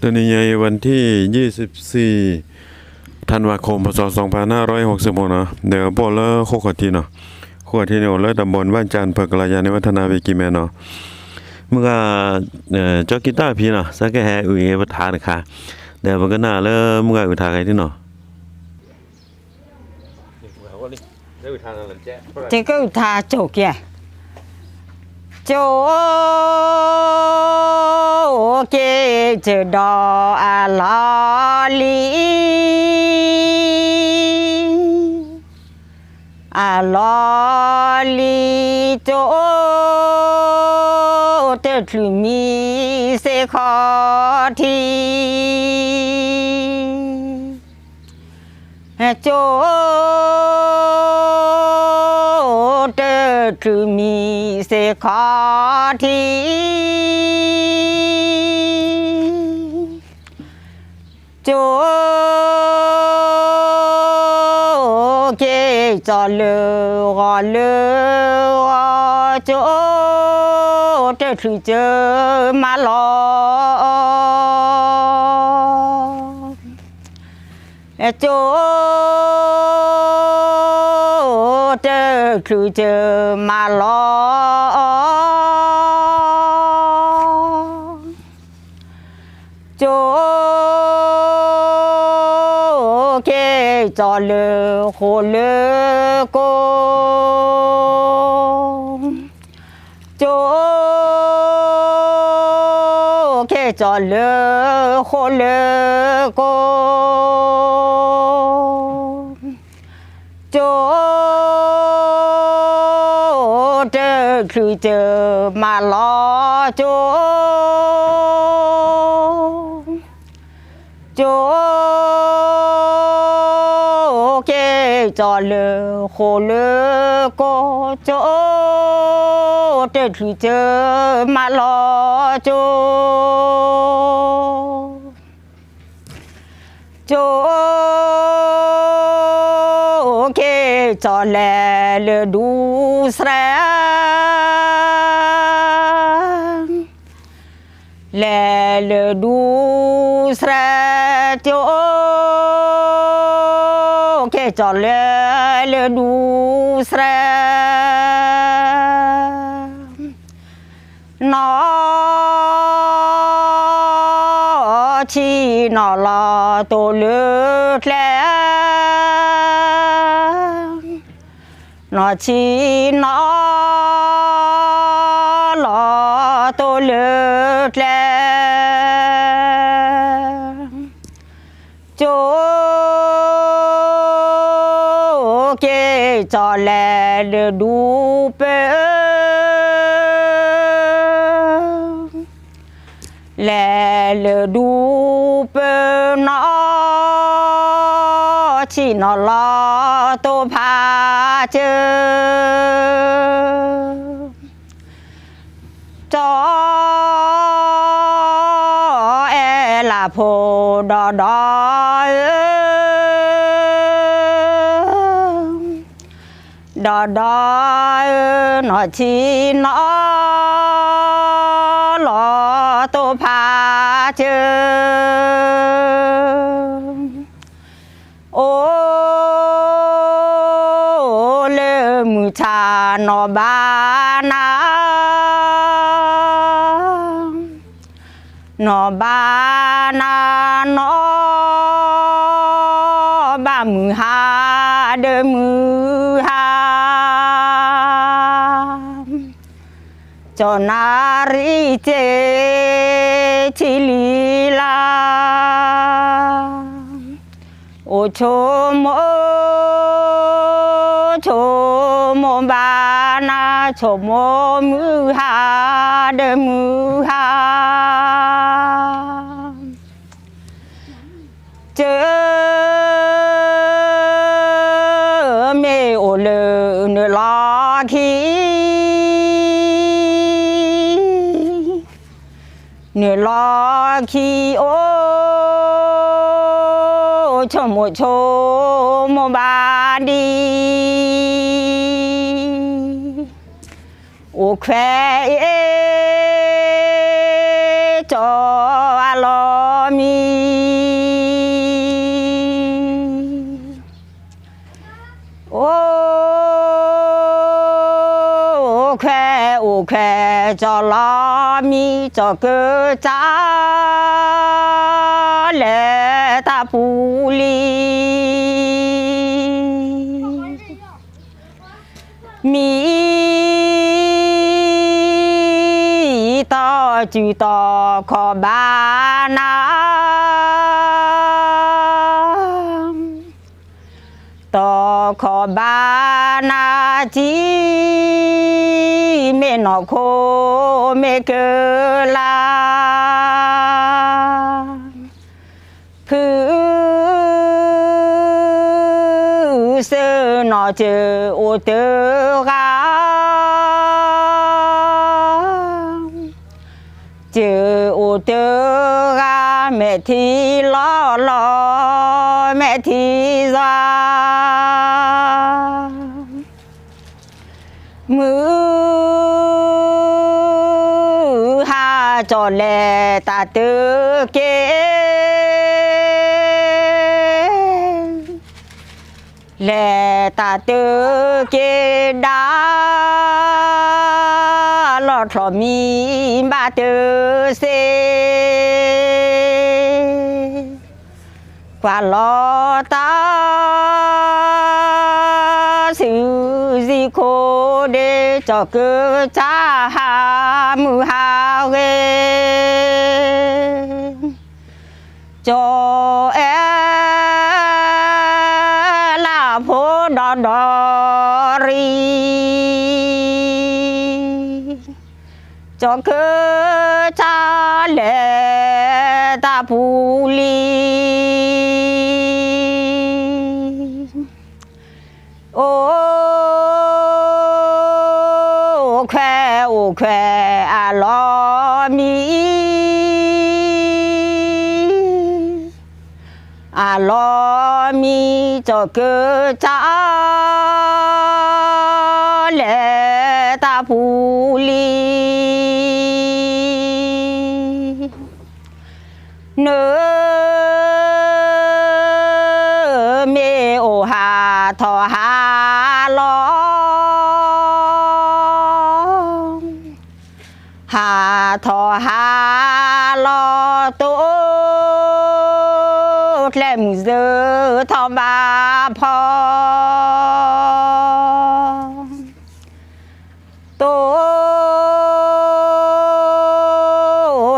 ตอนนี้วันที่ 24ธันวาคมพศ2566เนาะเดี๋ยวบอกแล้วโคกทีเนาะโคกทีเนี่ยแล้วตำบลบ้านจันเพิกลายาในวัฒนาวิกิแมเนาะเมื่อเจ้ากีตาร์พี่เนาะสักแค่แฮอุยวัฒานะคะเดี๋ยวมันก็น่าแล้วเมื่ออุทาใครที่เนาะได้อุทานอะไร โจเกจดออาลอลีอาลอลีโจเตทลุมีเสคอทีโจ คือมีเสขอทีโจเกจะเลอกเลอโจเะถือเจอมาลอโจ คือเจอมาลอโจเกจอเลโคเลโกโจเกจอเลโคเลโก คือเจอมาล้อโจโจเกจอเลโคเลโกโจเตคือเจอมาล้อโจโจเกจอแลเลดูแส cho lẹ lơ đu sra nó chỉ nó là tổ lướt lẹ nó chỉ nó là tổ lướt lẹ là đủ bé là đủ bé nó chỉ nó lo tô pa chứ cho e là phù đò đò ดอดอหนอชีนอหลอตัวพาเจอโอเลมือชาหนอบานาหนอบานาหนอบามือหา চনারি চেছিলিলা ও ছোম ছোম বানা ছোম মুহাদ মুহ โชมบาดี โอเคจอลอมีโอเคโอเคจอลอมีจอเกอจ้าแล้ ปูลีมีต่อจือต่อขอบานาต่อขอบานาจีเมนอโคเมเกลา เจอโอเตกาเจอโอเตกาแม่ทีล้อลอแม่ที่ซามือหาจอแลตาเตอเก แลตาเตอเกดาลอดทอมีบาเตอเซกว่ dari cok ke tak pulih มีเจะเกิดจ้าและตาภูลีเนื้อ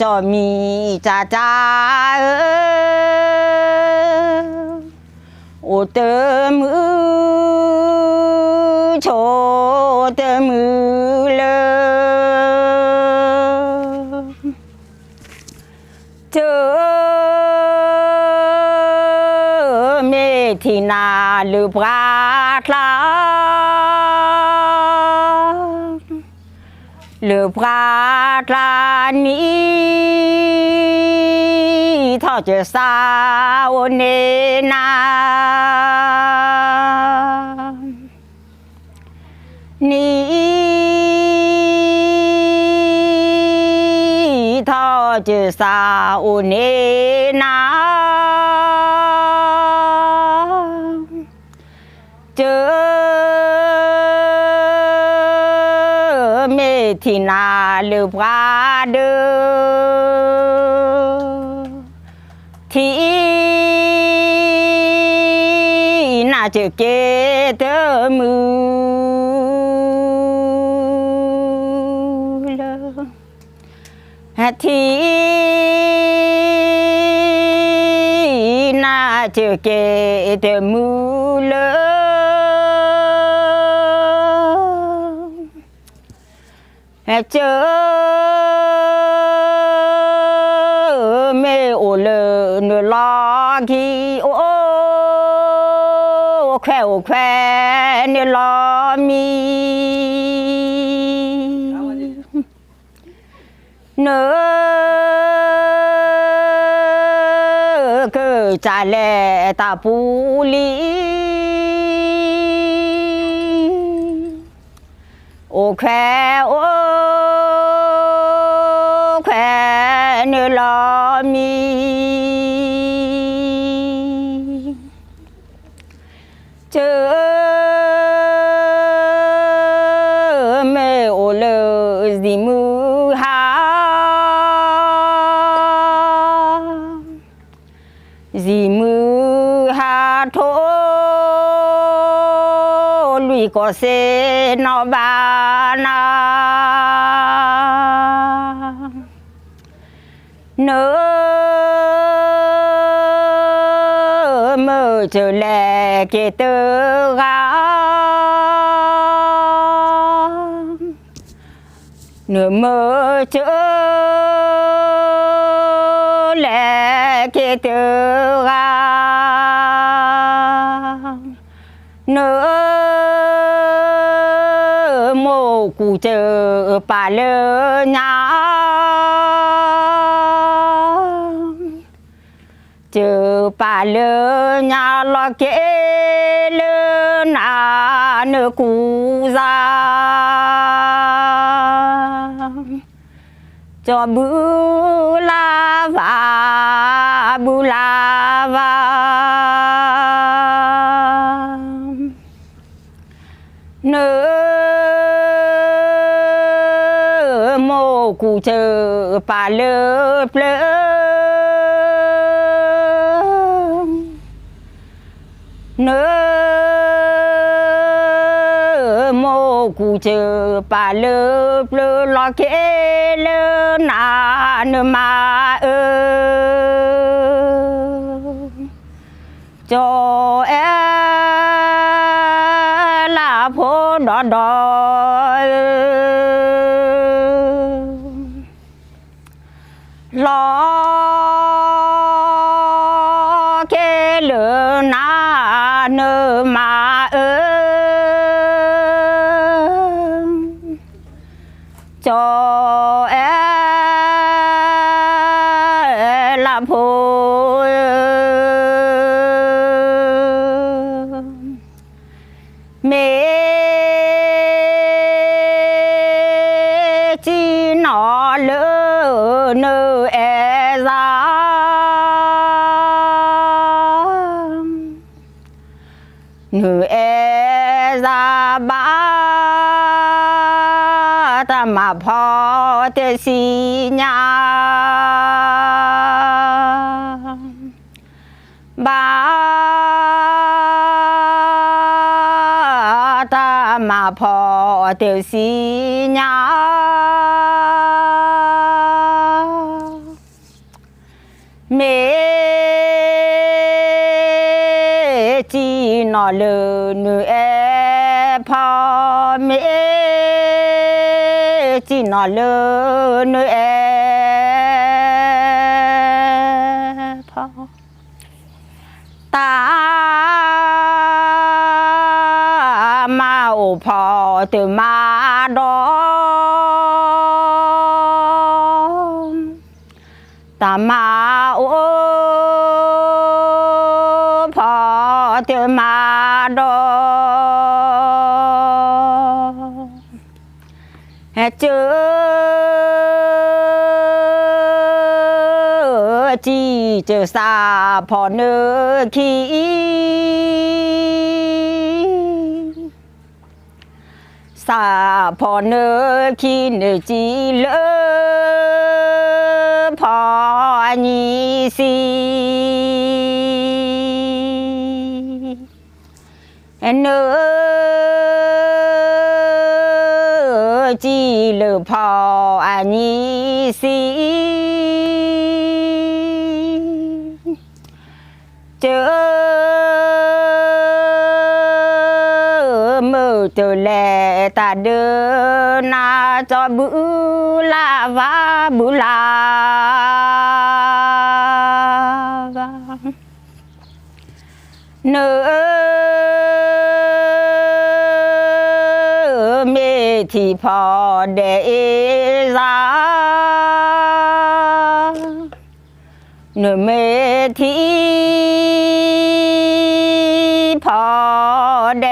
จอมีจ้าจ้าเอเปบาจอมีจ้าจ้าโอเตมือโชเตมือเลยเจอเมทินาหรือปรา หรือปราทลานี้ทอดจะสาวเนนานี่ทอดจะสาวเนนาเจอ ทินาหรือปราเดอที่น่า เจอเม่อเลนลากีโอแควแควเนลามีเนอก็จะแลตาปูลีโอแควโอ lo mi. Chớ mê ô lơ gì mư ha gì mư ha thô lùi có xe nó ba na. Nỡ mơ trở lệ kể tơ gà nửa mơ trở lệ kể tơ gà nửa mô cụ chờ bà lơ nhà bà lơ nhà lo kê lơ na nơ cụ ra cho bự la va bự la va. Nơ mô cụ chờ bà lơ. เนโมกูเจอปาเลือบเลือลอเกเลนานมาเออจอเอลาโพดอดอ nữ e ra. Nữ e ra ba ta mà phò tê si nhà ba ta mà phò tê si nhà mẹ chi nó lơ nơ e phò mẹ chi nó lơ nơ e phò ta ma ô phò từ ma đó ta ma เจอจีเจอซาพอเนอขีซาพอเนอขีเนจีเลอพอนีสีเนอ chỉ lỡ phò à nhị sĩ chớ mơ trở lệ ta đưa na cho bữa la và bữa la ที่พอเดซาเนอเมที่พอเ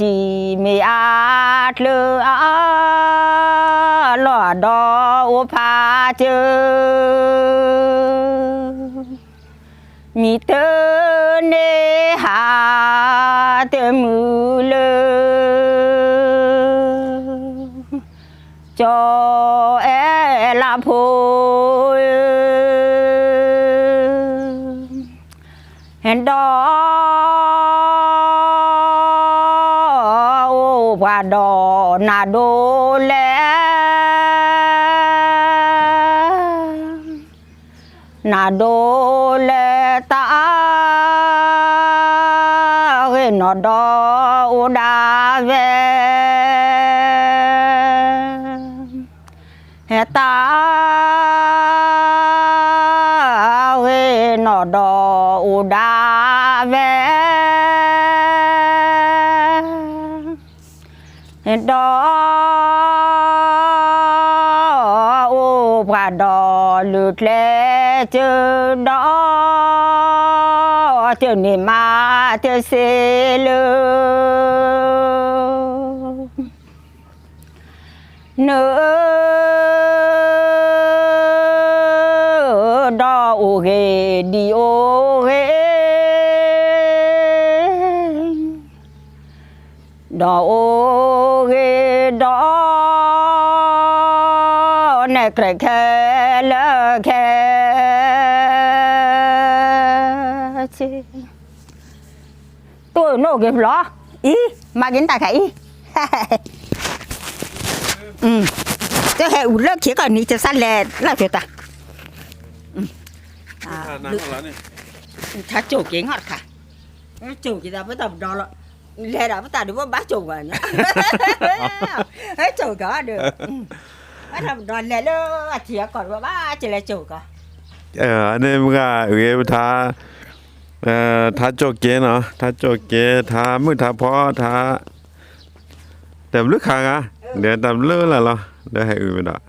จีไม่อาเลอหลอดออุพาเจอ มีเตอเนหาเตมือเลจอแอลาโพยเห็นดอ นาโดแลนาโดแลตาเฮนอดอโอดาเวเฮตา เจอดอเจอนี่มาเจอเซลเนอดอโอเฮดีโอเฮดอโอเฮดอเนกรแคเล เก็บหรออีมากินตาไข่อีอืมจะให้อุ่นเลิกเขียก่อนนี้จะสั้นแลแล้วเถอะตาอืมอ่าน้ำอะไรเนี่ยถ้าโจกเก่งฮอดค่ะโจกกี่ตาไม่ต้องดอละแลดาไม่ตาดูว่าบ้าโจกอะเนี่ยเฮ้ยโจกก็เด้ออืมไม่ทำดอนแลเลยเถียก่อนว่าบ้าจะแลโจกอะเอออันนี้มึงก็เอ้ยท้า เอ่อท้าโจเกเนาะท้าโจเกท้ามือท้าพอท้าแต่ลึกขางอะเดี๋ยวตามเลื่อละเหรอเดี๋ยวให้อื่นไปดอก